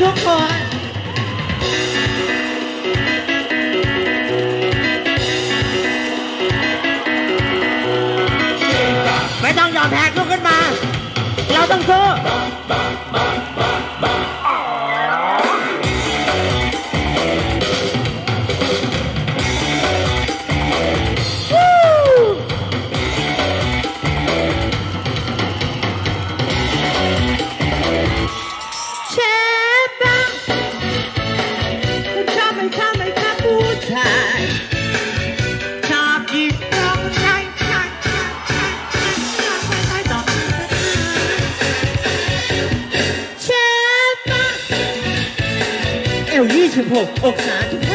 ทุกคนไม่ต้องยอมแพ้ลุกขึ้นมา เราต้องสู้ เชฟบ้างเ